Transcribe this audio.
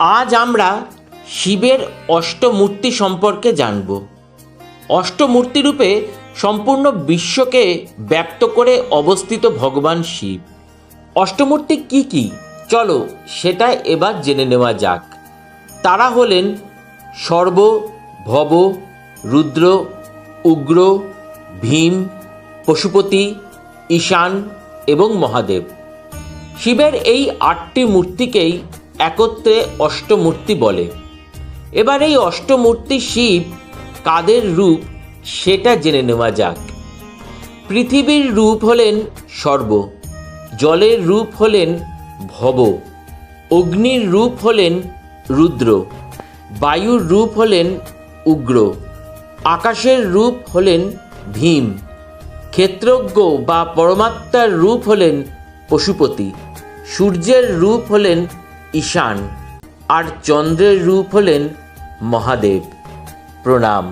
আজ আমরা শিবের অষ্টমূর্তি সম্পর্কে জানব। অষ্টমূর্তি রূপে সম্পূর্ণ বিশ্বকে ব্যক্ত করে অবস্থিত ভগবান শিব। অষ্টমূর্তি কি কি? চলো সেটা এবার জেনে নেওয়া যাক। তারা হলেন সর্ব, ভব, রুদ্র, উগ্র, ভীম, পশুপতি, ঈশান এবং মহাদেব। শিবের এই আটটি মূর্তিকেই একত্রে অষ্টমূর্তি বলে। এবার এই অষ্টমূর্তি শিব কাদের রূপ সেটা জেনে নেওয়া যাক। পৃথিবীর রূপ হলেন সর্ব, জলের রূপ হলেন ভব, অগ্নির রূপ হলেন রুদ্র, বায়ুর রূপ হলেন উগ্র, আকাশের রূপ হলেন ভীম, ক্ষেত্রজ্ঞ বা পরমাত্মার রূপ হলেন পশুপতি, সূর্যের রূপ হলেন ঈশান আর চন্দ্রের রূপ হলেন মহাদেব। প্রণাম।